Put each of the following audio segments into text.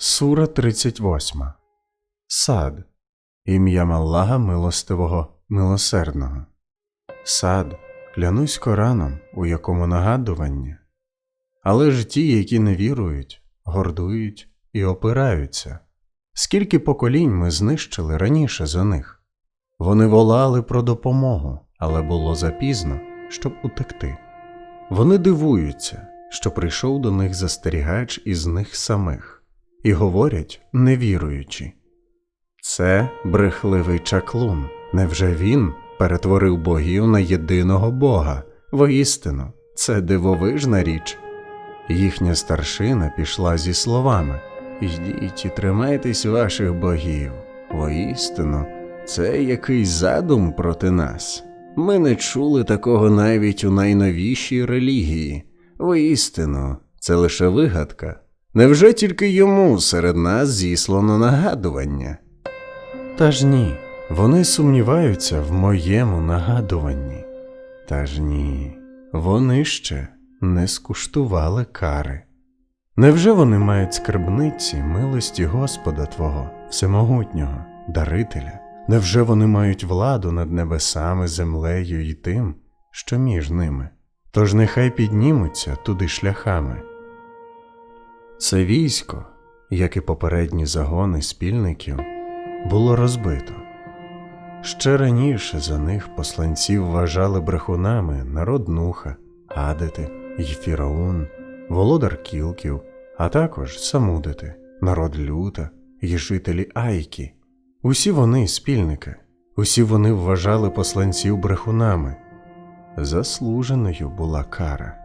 Сура 38. Сад. Ім'ям Аллаха милостивого, милосердного. Сад. Клянусь Кораном, у якому нагадування. Але ж ті, які не вірують, гордують і опираються. Скільки поколінь ми знищили раніше за них. Вони волали про допомогу, але було запізно, щоб утекти. Вони дивуються, що прийшов до них застерігач із них самих, і говорять, не віруючи. Це брехливий чаклун. Невже він перетворив богів на єдиного Бога? Воістину, це дивовижна річ. Їхня старшина пішла зі словами Йдіть і тримайтесь ваших богів. Воістину, це якийсь задум проти нас. Ми не чули такого навіть у найновішій релігії. Воістину, це лише вигадка. Невже тільки йому серед нас зіслано нагадування? Та ж ні, вони сумніваються в моєму нагадуванні. Та ж ні, вони ще не скуштували кари. Невже вони мають скарбниці милості Господа Твого, Всемогутнього, Дарителя? Невже вони мають владу над небесами, землею і тим, що між ними? Тож нехай піднімуться туди шляхами. Це військо, як і попередні загони спільників, було розбито. Ще раніше за них посланців вважали брехунами народ Нуха, Адити, Єфіраун, володар Кілків, а також Самудити, народ Люта і жителі Айкі. Усі вони спільники, усі вони вважали посланців брехунами. Заслуженою була кара.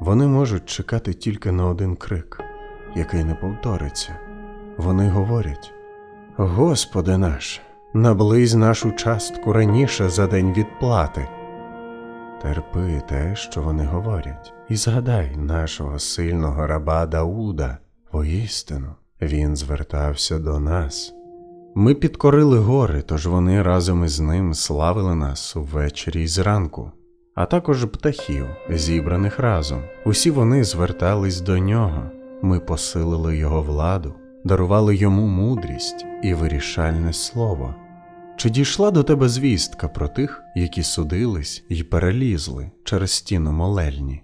Вони можуть чекати тільки на один крик, який не повториться. Вони говорять: Господи наш, наблизь нашу частку раніше за день відплати. Терпи те, що вони говорять, і згадай нашого сильного раба Дауда, воістину, він звертався до нас. Ми підкорили гори, тож вони разом із ним славили нас увечері й зранку, а також птахів, зібраних разом. Усі вони звертались до нього. Ми посилили його владу, дарували йому мудрість і вирішальне слово. Чи дійшла до тебе звістка про тих, які судились й перелізли через стіну молельні?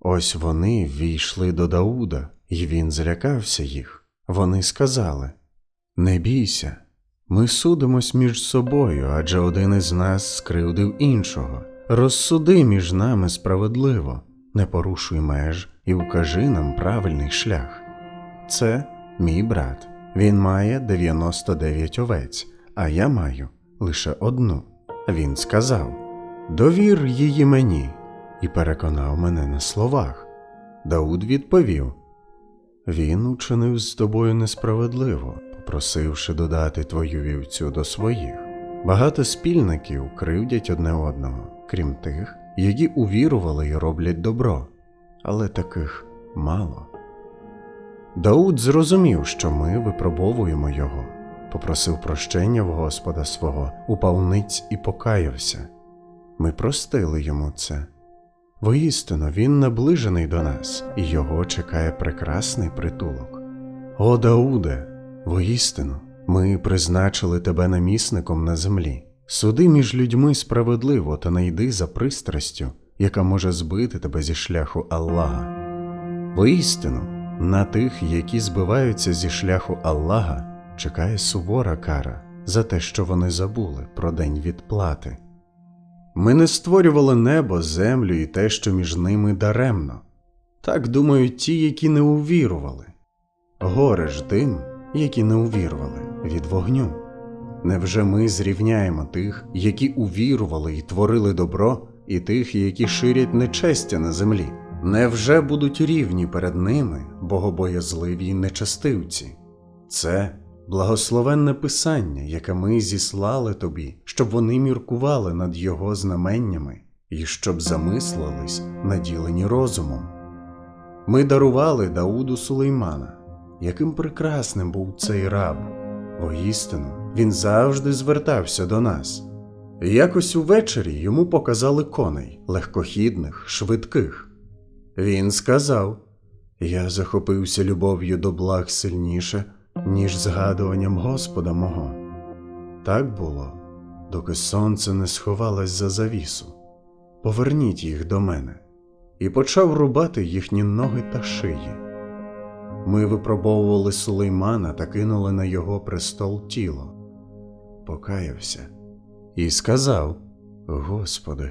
Ось вони ввійшли до Дауда, і він злякався їх. Вони сказали Не бійся, ми судимось між собою, адже один із нас скривдив іншого. Розсуди між нами справедливо, не порушуй меж і укажи нам правильний шлях. Це мій брат. Він має 99 овець, а я маю лише одну. Він сказав Довір її мені і переконав мене на словах. Дауд відповів Він учинив з тобою несправедливо, попросивши додати твою вівцю до своїх. Багато спільників кривдять одне одного, крім тих, які увірували і роблять добро, але таких мало. Дауд зрозумів, що ми випробовуємо його, попросив прощення в Господа свого, упав ниць і покаявся. Ми простили йому це. Воістину він наближений до нас, і його чекає прекрасний притулок. О Дауде, воістину, ми призначили тебе намісником на землі. Суди між людьми справедливо та не йди за пристрастю, яка може збити тебе зі шляху Аллаха. Воістину, на тих, які збиваються зі шляху Аллаха, чекає сувора кара за те, що вони забули про день відплати. Ми не створювали небо, землю і те, що між ними даремно. Так думають ті, які не увірували. Горе ж тим, які не увірували від вогню. Невже ми зрівняємо тих, які увірували і творили добро, і тих, які ширять нечестя на землі? Невже будуть рівні перед ними богобоязливі нечестивці? Це благословенне писання, яке ми зіслали тобі, щоб вони міркували над його знаменнями і щоб замислились, наділені розумом. Ми дарували Дауду Сулеймана, яким прекрасним був цей раб. Воістину, він завжди звертався до нас. Якось увечері йому показали коней легкохідних, швидких. Він сказав Я захопився любов'ю до благ сильніше, ніж згадуванням Господа мого. Так було, доки сонце не сховалось за завісу. Поверніть їх до мене, і почав рубати їхні ноги та шиї. Ми випробовували Сулеймана та кинули на його престол тіло. Покаявся і сказав: Господи,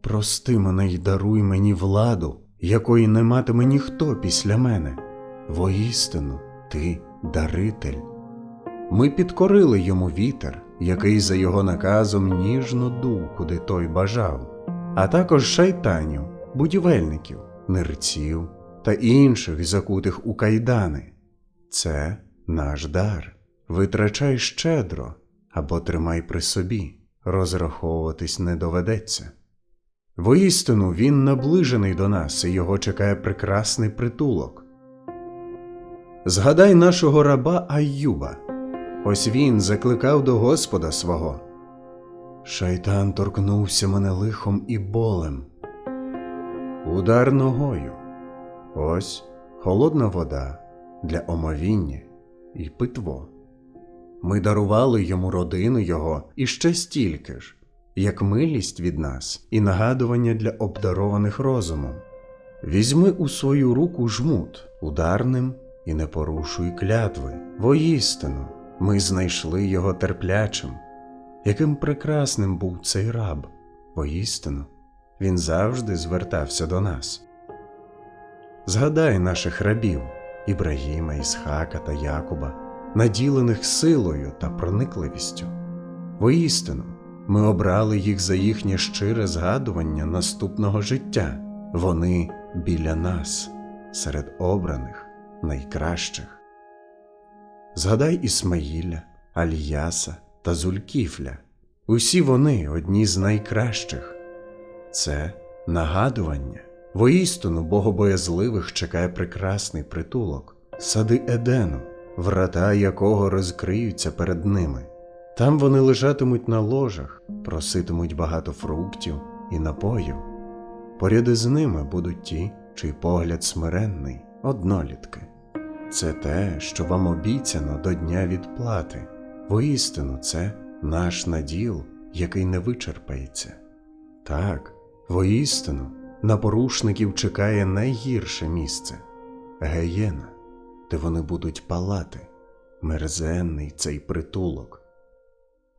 прости мене й даруй мені владу, якої не матиме ніхто після мене. Воістину, ти даритель. Ми підкорили йому вітер, який за його наказом ніжно дув, куди той бажав, а також шайтанів, будівельників, нирців та інших, закутих у кайдани. Це наш дар. Витрачай щедро або тримай при собі, розраховуватись не доведеться. Воістину він наближений до нас, і його чекає прекрасний притулок. Згадай нашого раба Аюба. Ось він закликав до Господа свого. Шайтан торкнувся мене лихом і болем. Удар ногою. Ось холодна вода для омовіння і питво. Ми дарували йому родину його і ще стільки ж, як милість від нас і нагадування для обдарованих розумом. Візьми у свою руку жмут, ударним і не порушуй клятви. Воістину, ми знайшли його терплячим. Яким прекрасним був цей раб, воістину, він завжди звертався до нас. Згадай наших рабів Ібрагіма, Ісхака та Якуба, наділених силою та проникливістю. Воістину, ми обрали їх за їхнє щире згадування наступного життя. Вони біля нас, серед обраних, найкращих. Згадай Ісмаїля, Аліяса та Зулькіфля. Усі вони одні з найкращих. Це нагадування. Воістину богобоязливих чекає прекрасний притулок, сади Едену, врата якого розкриються перед ними. Там вони лежатимуть на ложах, проситимуть багато фруктів і напоїв. Поряд із ними будуть ті, чий погляд смиренний, однолітки. Це те, що вам обіцяно до дня відплати. Воістину, це наш наділ, який не вичерпається. Так, воістину, на порушників чекає найгірше місце геєна, де вони будуть палати, мерзенний цей притулок.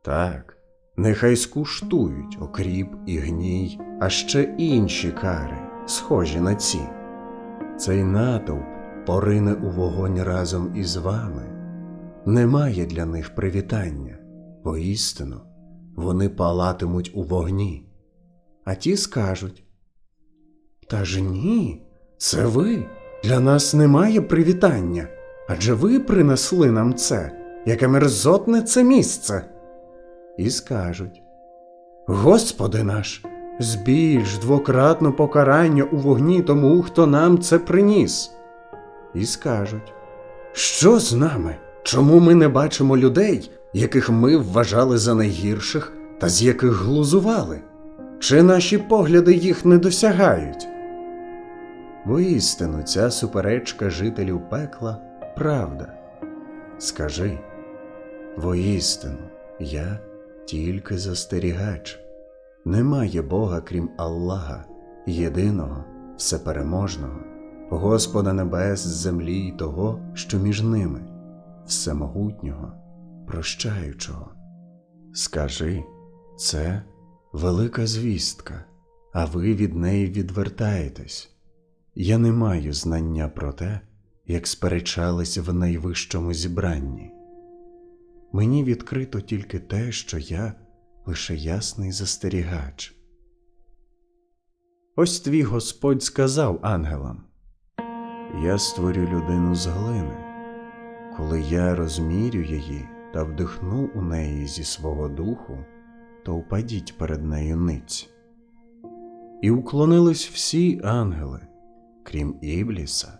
Так, нехай скуштують окріп і гній, а ще інші кари, схожі на ці. Цей натовп порине у вогонь разом із вами. Немає для них привітання, воістину, вони палатимуть у вогні. А ті скажуть Та ж ні, це ви. Для нас немає привітання, адже ви принесли нам це, яке мерзотне це місце. І скажуть Господи наш, збільш двократно покарання у вогні тому, хто нам це приніс. І скажуть Що з нами? Чому ми не бачимо людей, яких ми вважали за найгірших та з яких глузували? Чи наші погляди їх не досягають? Воістину, ця суперечка жителів пекла правда. Скажи, воістину, я тільки застерігач. Немає Бога, крім Аллаха, єдиного, всепереможного, Господа небес, землі й того, що між ними, всемогутнього, прощаючого. Скажи, це велика звістка, а ви від неї відвертаєтесь. Я не маю знання про те, як сперечались в найвищому зібранні. Мені відкрито тільки те, що я лише ясний застерігач. Ось твій Господь сказав ангелам Я створю людину з глини, коли я розмірю її та вдихну у неї зі свого духу, то впадіть перед нею ниць. І уклонились всі ангели, крім Ібліса,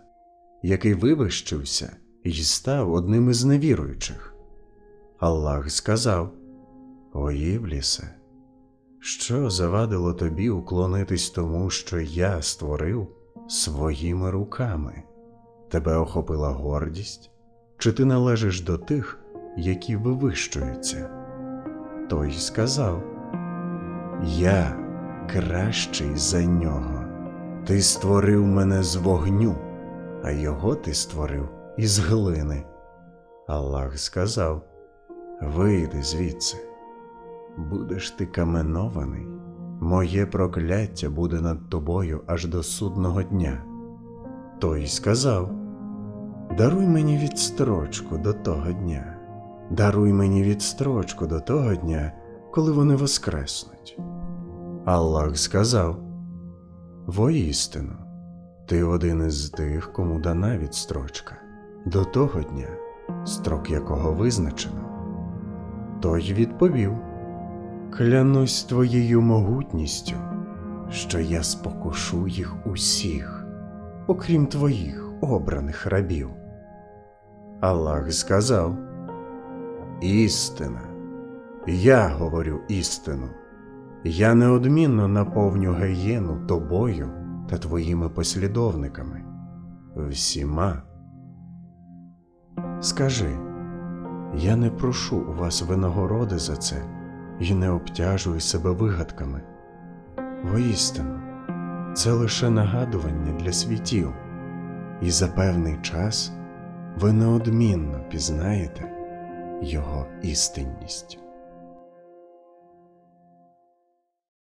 який вивищився і став одним із невіруючих. Аллах сказав: О Іблісе, що завадило тобі уклонитись тому, що я створив своїми руками? Тебе охопила гордість? Чи ти належиш до тих, які вивищуються? Той сказав: Я кращий за нього. Ти створив мене з вогню, а його ти створив із глини. Аллах сказав: Вийди звідси, будеш ти каменований, моє прокляття буде над тобою аж до судного дня. Той сказав: Даруй мені відстрочку до того дня, даруй мені відстрочку до того дня, коли вони воскреснуть. Аллах сказав: Воістину, ти один із тих, кому дана відстрочка, до того дня, строк якого визначено. Той відповів: Клянусь твоєю могутністю, що я спокушу їх усіх, окрім твоїх обраних рабів. Аллах сказав: Істина, я говорю істину. Я неодмінно наповню геєну тобою та твоїми послідовниками, всіма. Скажи, я не прошу у вас винагороди за це і не обтяжую себе вигадками. Воістину, це лише нагадування для світів, і за певний час ви неодмінно пізнаєте його істинність.